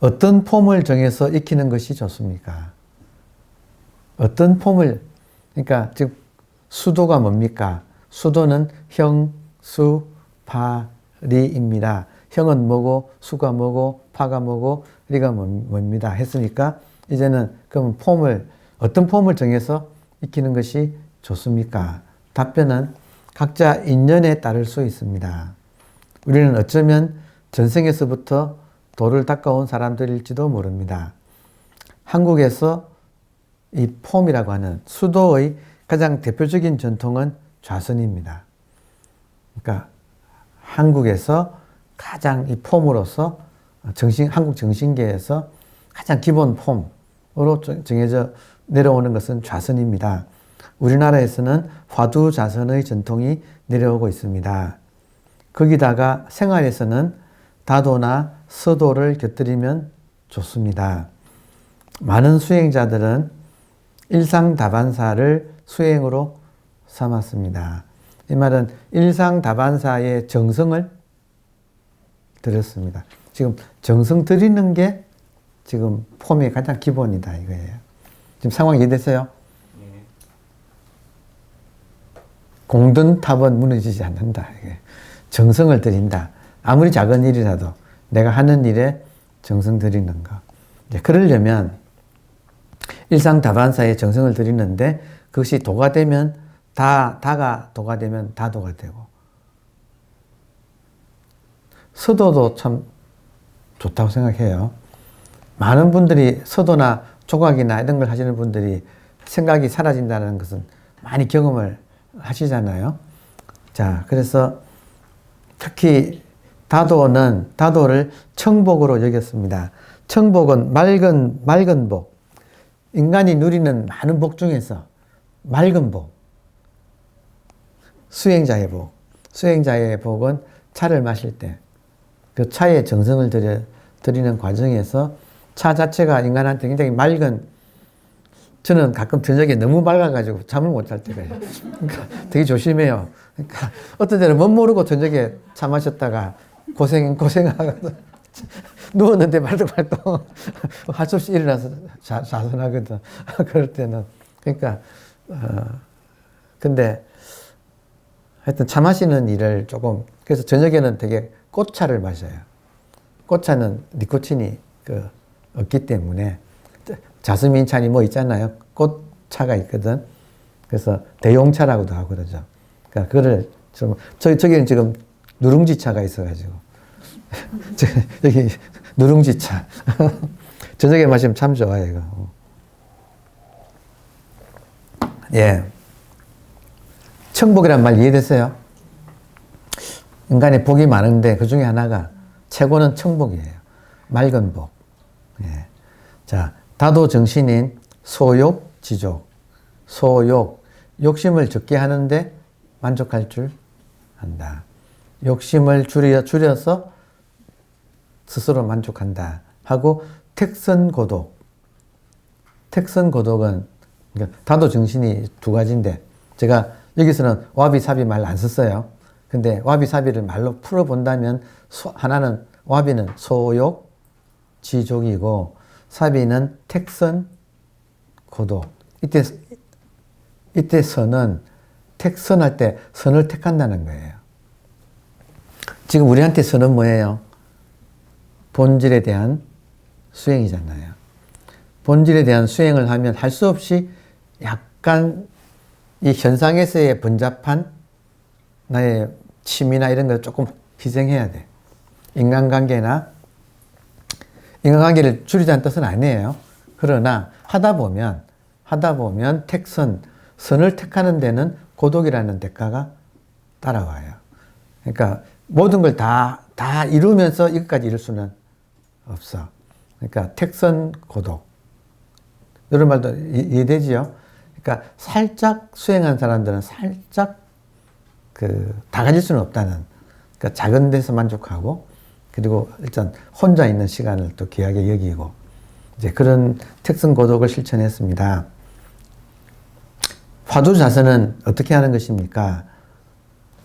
어떤 폼을 정해서 익히는 것이 좋습니까? 어떤 폼을, 그러니까 즉, 수도가 뭡니까? 수도는 형, 수, 파, 리입니다. 형은 뭐고, 수가 뭐고, 파가 뭐고, 리가 뭐- 뭡니다. 했으니까, 이제는 그럼 폼을, 어떤 폼을 정해서 익히는 것이 좋습니까? 답변은 각자 인연에 따를 수 있습니다. 우리는 어쩌면 전생에서부터 도를 닦아온 사람들일지도 모릅니다. 한국에서 이 폼이라고 하는 수도의 가장 대표적인 전통은 좌선입니다. 그러니까 한국에서 가장 이 폼으로서 정신, 한국 정신계에서 가장 기본 폼으로 정해져 내려오는 것은 좌선입니다. 우리나라에서는 화두 좌선의 전통이 내려오고 있습니다. 거기다가 생활에서는 다도나 서도를 곁들이면 좋습니다. 많은 수행자들은 일상다반사를 수행으로 삼았습니다. 이 말은 일상다반사의 정성을 들였습니다. 지금 정성 들이는 게 지금 폼의 가장 기본이다 이거예요. 지금 상황 이해되세요? 공든 탑은 무너지지 않는다. 정성을 들인다. 아무리 작은 일이라도 내가 하는 일에 정성 들이는 거. 이제 그러려면 일상 다반사에 정성을 들이는데 그것이 도가 되면 다, 다가 도가 되면 다 도가 되고 서도도 참 좋다고 생각해요. 많은 분들이 서도나 조각이나 이런 걸 하시는 분들이 생각이 사라진다는 것은 많이 경험을 하시잖아요. 자, 그래서 특히 다도는 다도를 청복으로 여겼습니다. 청복은 맑은 맑은 복. 인간이 누리는 많은 복 중에서 맑은 복. 수행자의 복. 수행자의 복은 차를 마실 때 그 차에 정성을 들여, 들이는 과정에서 차 자체가 인간한테 굉장히 맑은 저는 가끔 저녁에 너무 맑아가지고 잠을 못 잘 때가 있어요. 그러니까 되게 조심해요. 그러니까 어떤 때는 못 모르고 저녁에 차 마셨다가 고생, 고생하고 누웠는데 말똥말똥 할수 없이 일어나서 자, 자선하거든. 그럴 때는. 그러니까, 어, 근데 하여튼 차 마시는 일을 조금, 그래서 저녁에는 되게 꽃차를 마셔요. 꽃차는 니코틴이 그 없기 때문에 자스민 차니 뭐 있잖아요. 꽃차가 있거든. 그래서 대용차라고도 그러죠. 그러니까 그거를 좀, 저, 저기는 지금 누룽지 차가 있어가지고. 여기 누룽지 차. 저녁에 마시면 참 좋아요, 이거. 예. 청복이란 말 이해되세요? 인간의 복이 많은데 그 중에 하나가 최고는 청복이에요. 맑은 복. 예. 자, 다도 정신인 소욕, 지족. 소욕. 욕심을 적게 하는데 만족할 줄 안다. 욕심을 줄여, 줄여서 스스로 만족한다. 하고 택선 고독. 택선 고독은 그러니까 다도 정신이 두 가지인데 제가 여기서는 와비사비 말 안 썼어요. 근데 와비사비를 말로 풀어본다면 소, 하나는 와비는 소욕, 지족이고 사비는 택선, 고독. 이때 이때 선은 택선할 때 선을 택한다는 거예요. 지금 우리한테 선은 뭐예요? 본질에 대한 수행이잖아요. 본질에 대한 수행을 하면 할 수 없이 약간 이 현상에서의 번잡한 나의 취미나 이런 걸 조금 희생해야 돼. 인간관계나 인간관계를 줄이자는 뜻은 아니에요. 그러나 하다 보면 하다 보면 택선 선을 택하는 데는 고독이라는 대가가 따라와요. 그러니까 모든 걸 다 다 이루면서 이것까지 이룰 수는 없어. 그러니까 택선 고독. 이런 말도 이해되지요? 그러니까 살짝 수행한 사람들은 살짝 그 다 가질 수는 없다는. 그러니까 작은 데서 만족하고 그리고 일단 혼자 있는 시간을 또 귀하게 여기고 이제 그런 특성 고독을 실천했습니다. 화두 자세는 어떻게 하는 것입니까?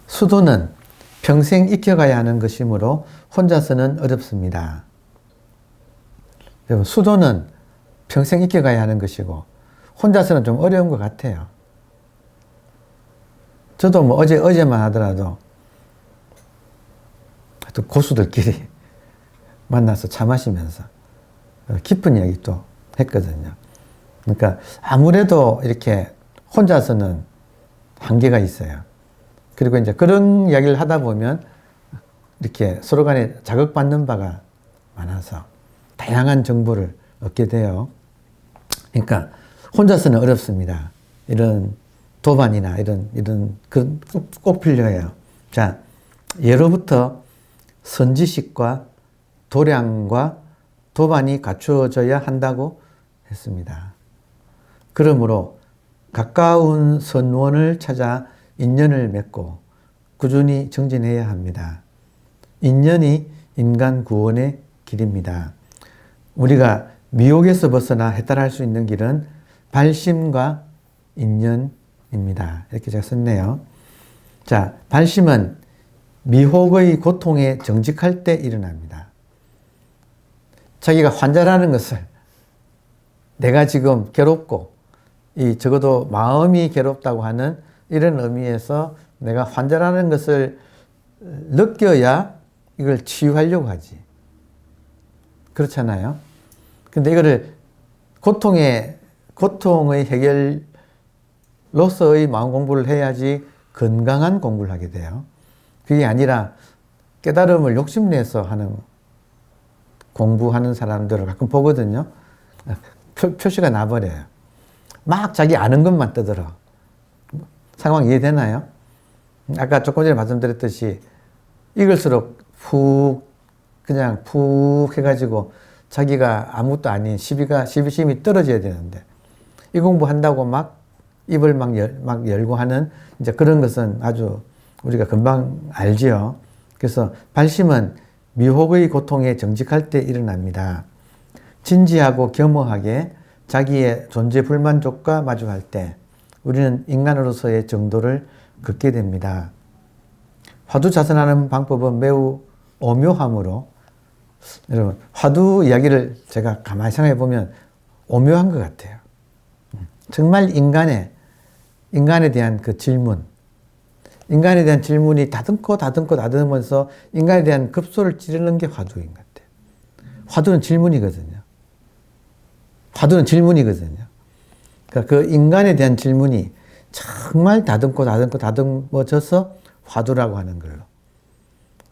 수도는 평생 익혀가야 하는 것이므로 혼자서는 어렵습니다. 여러분, 수도는 평생 익혀가야 하는 것이고, 혼자서는 좀 어려운 것 같아요. 저도 뭐 어제, 어제만 하더라도, 또 고수들끼리 만나서 차 마시면서 깊은 이야기 또 했거든요. 그러니까 아무래도 이렇게 혼자서는 한계가 있어요. 그리고 이제 그런 이야기를 하다 보면 이렇게 서로 간에 자극받는 바가 많아서 다양한 정보를 얻게 돼요. 그러니까 혼자서는 어렵습니다. 이런 도반이나 이런, 이런, 꼭 필요해요. 자, 예로부터 선지식과 도량과 도반이 갖추어져야 한다고 했습니다. 그러므로 가까운 선원을 찾아 인연을 맺고 꾸준히 정진해야 합니다. 인연이 인간 구원의 길입니다. 우리가 미혹에서 벗어나 해탈할 수 있는 길은 발심과 인연입니다. 이렇게 제가 썼네요. 자, 발심은 미혹의 고통에 정직할 때 일어납니다. 자기가 환자라는 것을 내가 지금 괴롭고 이 적어도 마음이 괴롭다고 하는 이런 의미에서 내가 환자라는 것을 느껴야 이걸 치유하려고 하지. 그렇잖아요. 근데 이거를 고통의, 고통의 해결로서의 마음 공부를 해야지 건강한 공부를 하게 돼요. 그게 아니라 깨달음을 욕심내서 하는 공부하는 사람들을 가끔 보거든요. 표, 표시가 나버려요. 막 자기 아는 것만 떠들어. 상황 이해되나요? 아까 조금 전에 말씀드렸듯이 읽을수록 푹 그냥 푹 해가지고 자기가 아무것도 아닌 시비가 시비심이 떨어져야 되는데 이 공부한다고 막 입을 막, 열, 막 열고 하는 이제 그런 것은 아주 우리가 금방 알지요. 그래서 발심은 미혹의 고통에 정직할 때 일어납니다. 진지하고 겸허하게 자기의 존재 불만족과 마주할 때 우리는 인간으로서의 정도를 긋게 됩니다. 화두 자선하는 방법은 매우 오묘함으로 여러분 화두 이야기를 제가 가만히 생각해 보면 오묘한 것 같아요. 정말 인간의 인간에 대한 그 질문, 인간에 대한 질문이 다듬고 다듬고 다듬으면서 인간에 대한 급소를 찌르는 게 화두인 것 같아요. 화두는 질문이거든요. 화두는 질문이거든요. 그러니까 그 인간에 대한 질문이 정말 다듬고 다듬고 다듬어져서 화두라고 하는 걸로.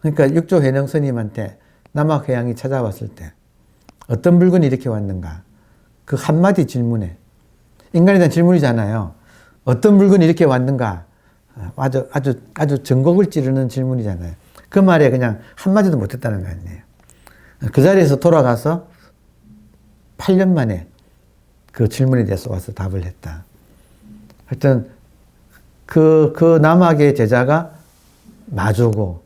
그러니까 육조 회령 스님한테 남학 회양이 찾아왔을 때 어떤 물건이 이렇게 왔는가? 그 한마디 질문에 인간에 대한 질문이잖아요. 어떤 물건이 이렇게 왔는가? 아주 아주 아주 전곡을 찌르는 질문이잖아요. 그 말에 그냥 한마디도 못했다는 거 아니에요. 그 자리에서 돌아가서 8년 만에 그 질문에 대해서 와서 답을 했다. 하여튼 그, 그 남학의 제자가 마주고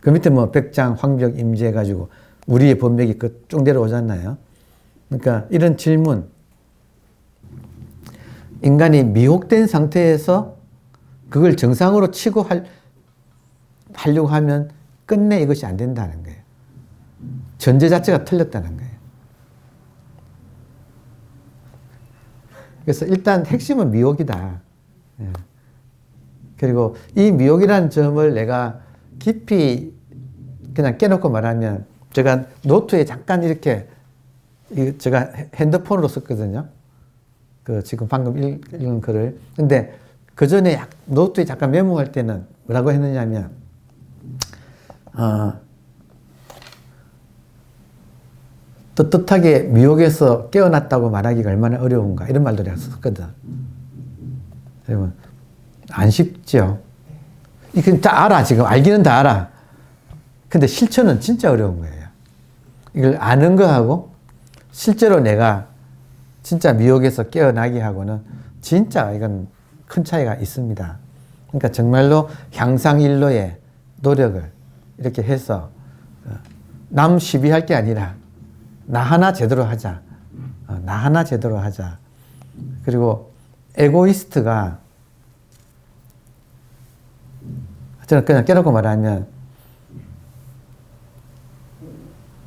그 밑에 뭐 백장, 황벽, 임재 해가지고 우리의 법맥이 그쭉 내려오잖아요. 그러니까 이런 질문 인간이 미혹된 상태에서 그걸 정상으로 치고 할, 하려고 하면 끝내 이것이 안 된다는 거예요. 전제 자체가 틀렸다는 거예요. 그래서 일단 핵심은 미혹이다. 예. 그리고 이 미혹이라는 점을 내가 깊이 그냥 깨놓고 말하면 제가 노트에 잠깐 이렇게 제가 핸드폰으로 썼거든요. 그 지금 방금 읽은 글을. 근데 그 전에 노트에 잠깐 메모할 때는 뭐라고 했느냐면, 어, 떳떳하게 미혹에서 깨어났다고 말하기가 얼마나 어려운가 이런 말도 내가 썼거든. 여러분 안 쉽죠. 이건 다 알아 지금 알기는 다 알아. 근데 실천은 진짜 어려운 거예요. 이걸 아는 거하고 실제로 내가 진짜 미혹에서 깨어나게 하고는 진짜 이건 큰 차이가 있습니다. 그러니까 정말로 향상일로의 노력을 이렇게 해서 어, 남 시비할 게 아니라 나 하나 제대로 하자. 어, 나 하나 제대로 하자. 그리고 에고이스트가 저는 그냥 깨놓고 말하면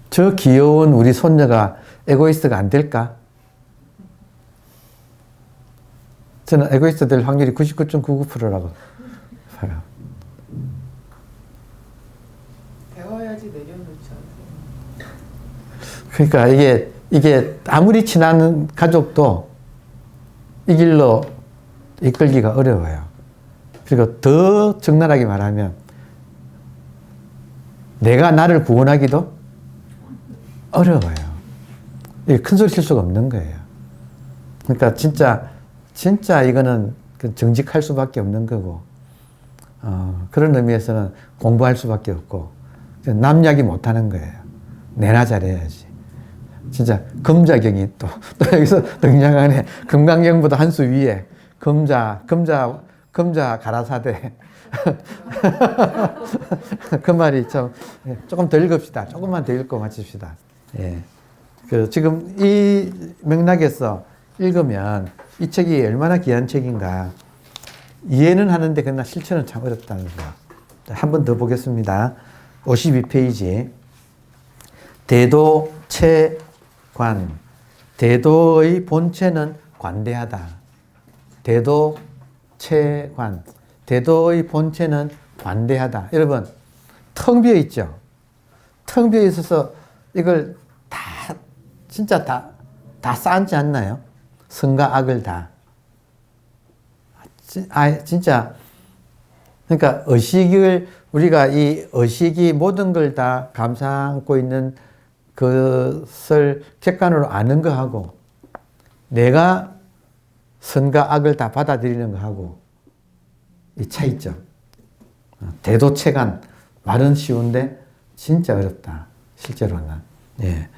저 귀여운 우리 손녀가 에고이스트가 안 될까? 저는 에고이스트 될 확률이 99.99%라고 봐요. 배워야지 내려놓지 않아요. 그러니까 이게 이게 아무리 친한 가족도 이 길로 이끌기가 어려워요. 그리고 더 적나라하게 말하면 내가 나를 구원하기도 어려워요. 이게 큰 소리 칠 수가 없는 거예요. 그러니까 진짜 진짜 이거는 그 정직할 수밖에 없는 거고 어, 그런 의미에서는 공부할 수밖에 없고 남 이야기 못하는 거예요. 내나 잘해야지. 진짜 금자경이 또, 또 여기서 등장하네. 금강경보다 한 수 위에 금자, 금자, 금자 가라사대. 그 말이 참 예, 조금 더 읽읍시다. 조금만 더 읽고 마칩시다. 예. 그 지금 이 맥락에서 읽으면 이 책이 얼마나 귀한 책인가 이해는 하는데 그러나 실천은 참 어렵다는 거. 한 번 더 보겠습니다. 52페이지. 대도체 관. 대도의 본체는 관대하다. 대도 체관. 대도의 본체는 관대하다. 여러분, 텅 비어 있죠? 텅 비어 있어서 이걸 다, 진짜 다, 다 쌓지 않나요? 선과 악을 다. 아, 진짜. 그러니까 의식을, 우리가 이 의식이 모든 걸 다 감상하고 있는 그것을 객관으로 아는 거하고 내가 선과 악을 다 받아들이는 거하고 이 차이점. 대도체간 말은 쉬운데 진짜 어렵다. 실제로는. 예.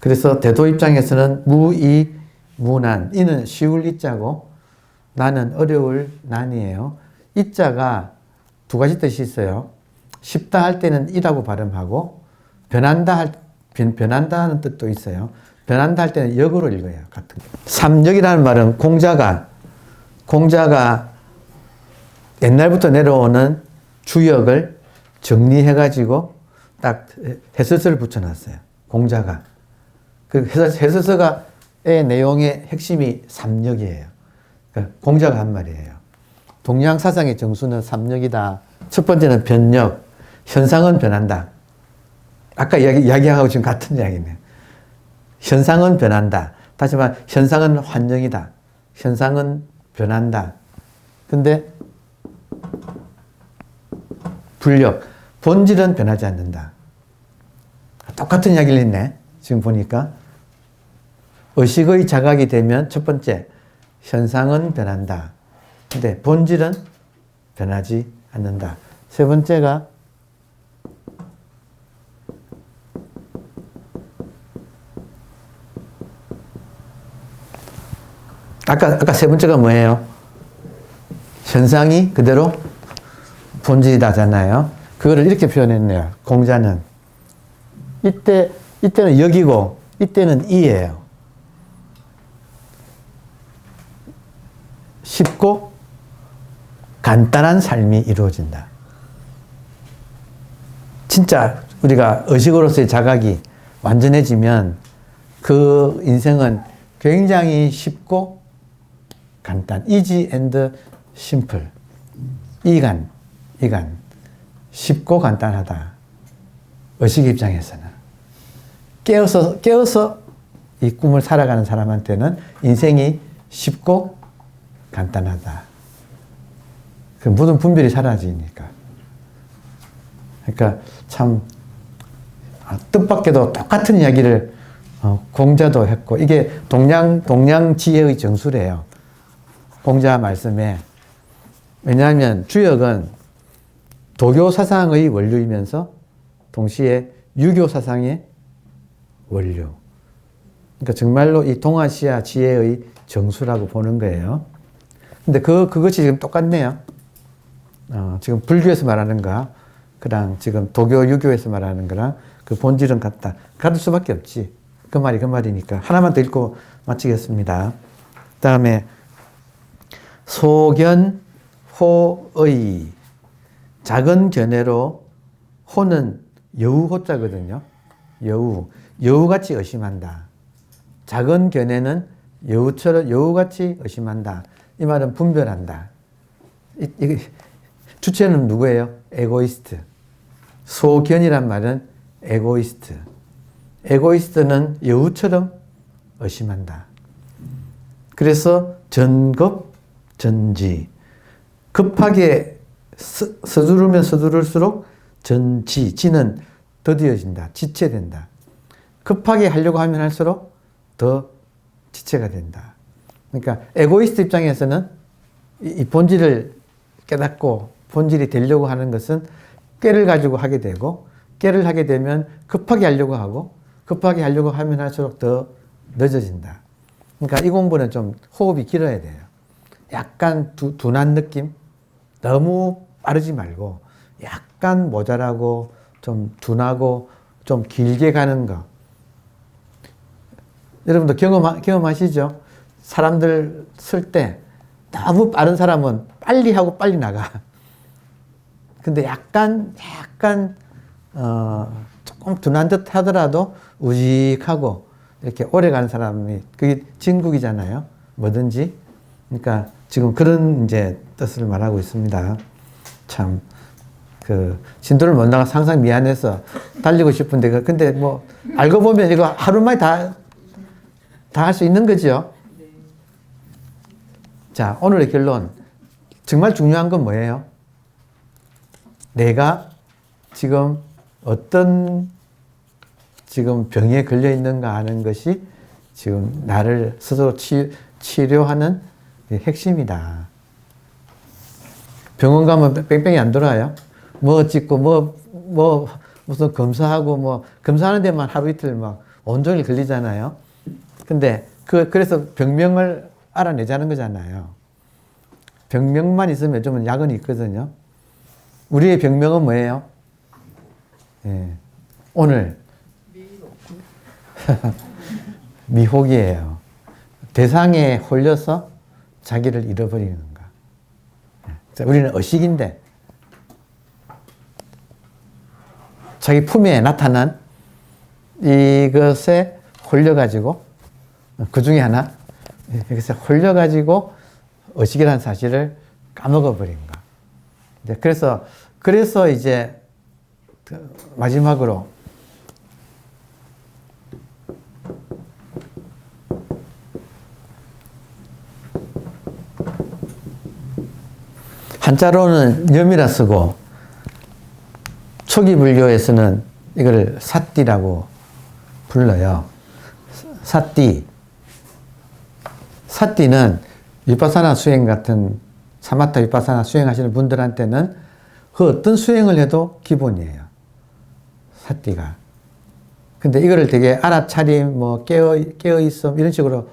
그래서 대도 입장에서는 무이 무난 이는 쉬울 이자고 나는 어려울 난이에요. 이자가 두 가지 뜻이 있어요. 쉽다 할 때는 이라고 발음하고 변한다 할 변, 변한다 하는 뜻도 있어요. 변한다 할 때는 역으로 읽어요. 같은 거. 삼역이라는 말은 공자가 공자가 옛날부터 내려오는 주역을 정리해가지고 딱 해설서를 붙여놨어요. 공자가. 그 해설서가의 내용의 핵심이 삼역이에요. 그러니까 공자가 한 말이에요. 동양 사상의 정수는 삼역이다. 첫 번째는 변역, 현상은 변한다. 아까 이야기, 이야기하고 지금 같은 이야기네요. 현상은 변한다. 다시 말 현상은 환영이다. 현상은 변한다. 근데 불력, 본질은 변하지 않는다. 똑같은 이야기를 했네. 지금 보니까. 의식의 자각이 되면 첫 번째, 현상은 변한다. 근데 본질은 변하지 않는다. 세 번째가 아까, 아까 세 번째가 뭐예요? 현상이 그대로 본질이다잖아요. 그거를 이렇게 표현했네요. 공자는. 이때, 이때는 여기고, 이때는 이예요. 쉽고 간단한 삶이 이루어진다. 진짜 우리가 의식으로서의 자각이 완전해지면 그 인생은 굉장히 쉽고 간단, easy and. 이간, 이간. 쉽고 간단하다. 의식 입장에서는. 깨어서, 깨어서 이 꿈을 살아가는 사람한테는 인생이 쉽고 간단하다. 그 모든 분별이 사라지니까. 그러니까 참 아, 뜻밖에도 똑같은 이야기를 어, 공자도 했고 이게 동양 동양 지혜의 정수래요. 공자 말씀에 왜냐하면 주역은 도교 사상의 원류이면서 동시에 유교 사상의 원류. 그러니까 정말로 이 동아시아 지혜의 정수라고 보는 거예요. 근데 그, 그것이 지금 똑같네요. 어, 지금 불교에서 말하는 거, 그랑 지금 도교, 유교에서 말하는 거랑 그 본질은 같다. 같을 수밖에 없지. 그 말이 그 말이니까. 하나만 더 읽고 마치겠습니다. 그 다음에 소견, 호의. 작은 견해로 호는 여우 호자거든요. 여우. 여우같이 의심한다. 작은 견해는 여우처럼 여우같이 의심한다. 이 말은 분별한다. 이, 이, 주체는 누구예요? 에고이스트. 소견이란 말은 에고이스트. 에고이스트는 여우처럼 의심한다. 그래서 전급, 전지. 급하게 서, 서두르면 서두를수록 전지, 지는 더디어진다. 지체된다. 급하게 하려고 하면 할수록 더 지체가 된다. 그러니까 에고이스트 입장에서는 이, 이 본질을 깨닫고 본질이 되려고 하는 것은 꾀를 가지고 하게 되고 꾀를 하게 되면 급하게 하려고 하고 급하게 하려고 하면 할수록 더 늦어진다. 그러니까 이 공부는 좀 호흡이 길어야 돼요. 약간 두, 둔한 느낌? 너무 빠르지 말고 약간 모자라고 좀 둔하고 좀 길게 가는 거. 여러분도 경험, 경험하시죠? 사람들 쓸 때 너무 빠른 사람은 빨리 하고 빨리 나가. 근데 약간, 약간, 어, 조금 둔한 듯 하더라도 우직하고 이렇게 오래 가는 사람이 그게 진국이잖아요. 뭐든지. 그러니까 지금 그런 이제 뜻을 말하고 있습니다. 참, 그, 진도를 못 나가서 항상 미안해서 달리고 싶은데, 그- 근데 뭐, 알고 보면 이거 하루 만에 다, 다 할 수 있는 거죠. 자, 오늘의 결론. 정말 중요한 건 뭐예요? 내가 지금 어떤 지금 병에 걸려 있는가 하는 것이 지금 나를 스스로 치, 치료하는 핵심이다. 병원 가면 뺑뺑이 안 돌아요. 뭐 찍고 뭐, 뭐, 무슨 검사하고 뭐, 검사하는 데만 하루 이틀 막 온종일 걸리잖아요. 근데 그, 그래서 병명을 알아내자는 거잖아요. 병명만 있으면 요즘은 약은 있거든요. 우리의 병명은 뭐예요? 예. 오늘 미혹이에요. 대상에 홀려서 자기를 잃어버리는 거. 예. 자, 우리는 의식인데 자기 품에 나타난 이것에 홀려가지고 그 중에 하나 여기서 홀려가지고 의식이라는 사실을 까먹어 버린 거. 이제 그래서 그래서 이제 그 마지막으로 한자로는 염이라 쓰고 초기 불교에서는 이걸 사띠라고 불러요. 사띠. 사띠는 위파사나 수행 같은 사마타 위파사나 수행하시는 분들한테는 그 어떤 수행을 해도 기본이에요. 사띠가. 근데 이거를 되게 알아차림, 뭐 깨어 깨어 있음 이런 식으로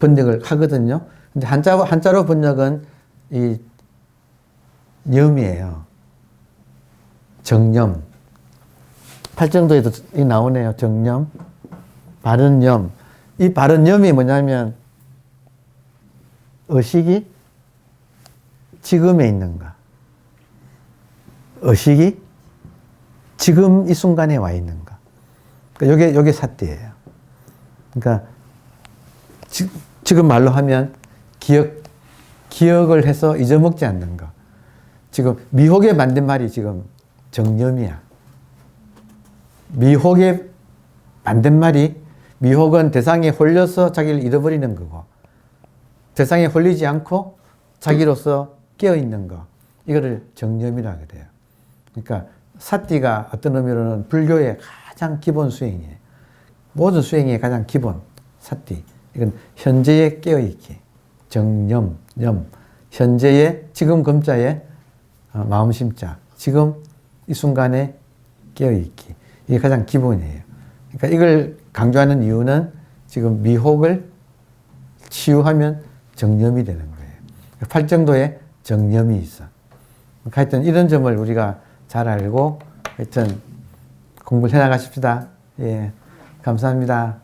번역을 하거든요. 근데 한자 한자로 번역은 이 염이에요. 정념. 팔정도에도 이 나오네요. 정념. 바른 염. 이 바른 염이 뭐냐면 의식이 지금에 있는가. 의식이 지금 이 순간에 와 있는가. 그러니까 요게, 요게 사띠예요. 그러니까 지, 지금 말로 하면 기억, 기억을 해서 잊어먹지 않는 거. 지금 미혹에 만든 말이 지금 정념이야. 미혹에 만든 말이 미혹은 대상에 홀려서 자기를 잃어버리는 거고 대상에 홀리지 않고 자기로서 깨어 있는 거 이거를 정념이라 그래요. 그러니까 사띠가 어떤 의미로는 불교의 가장 기본 수행이에요. 모든 수행의 가장 기본 사띠. 이건 현재에 깨어 있기. 정념, 염. 현재의 지금 금자에 어, 마음 심자. 지금 이 순간에 깨어 있기. 이게 가장 기본이에요. 그러니까 이걸 강조하는 이유는 지금 미혹을 치유하면 정념이 되는 거예요. 팔정도에 정념이 있어. 하여튼 이런 점을 우리가 잘 알고 하여튼 공부를 해 나가십시다. 예. 감사합니다.